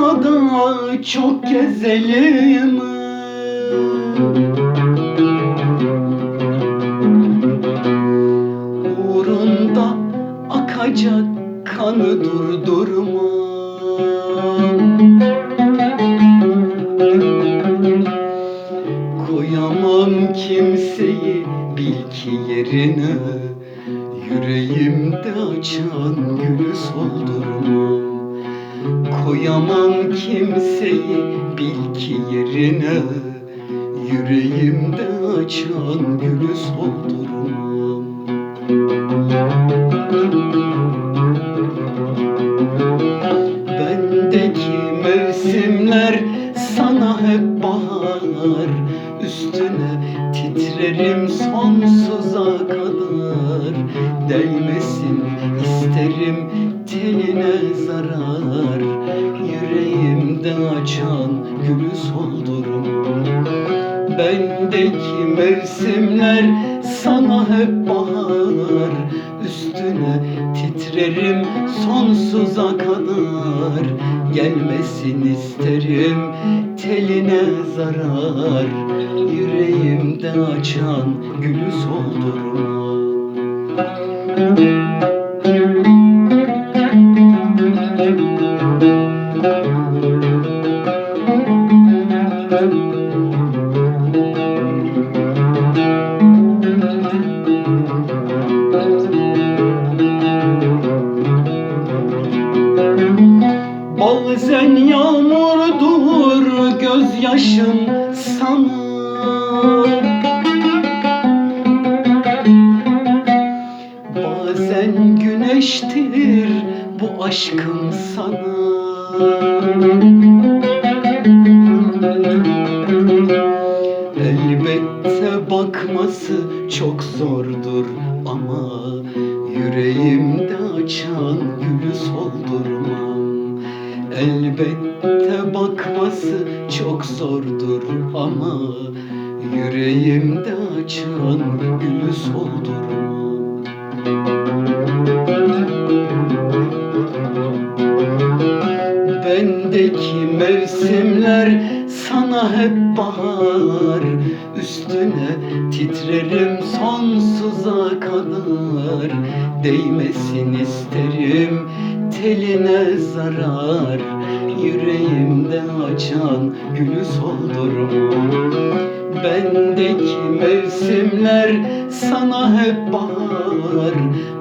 batsa da çok gezelim. Uğrunda akacak kanı durdurma. Koyamam kimseyi bil ki yerine Yüreğimde açan gülü soldurmam Koyamam kimseyi bil ki yerine Yüreğimde açan gülü soldurmam Bendeki mevsimler sana hep bahar Üstüne titrerim sonsuza kadar. Değmesin isterim teline zarar Bendeki mevsimler sana hep bahar. Üstüne titrerim sonsuza kadar. Gelmesin isterim teline zarar. Yüreğimde açan gülü soldurma Bazen yağmurdur gözyaşım sana. Bazen güneştir bu aşkım sana. Elbette bakması çok zordur ama Yüreğimde açan gülü soldurmam Elbette bakması çok zordur ama Yüreğimde açan gülü soldurmam Bendeki mevsimler sana hep bahar Üstüne titrerim sonsuza kadar. Değmesin isterim teline zarar Yüreğimde açan gülü soldurma Bendeki mevsimler sana hep bahar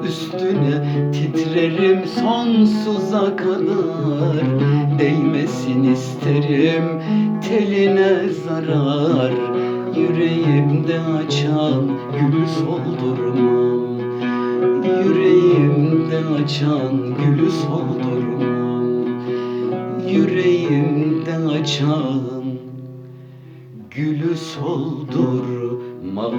Üstüne titrerim sonsuza kadar. Değmesin isterim teline zarar Yüreğimde açan gülü soldurmam Yüreğimde açan gülü soldurmam. Yüreğimde açan gülü soldurmam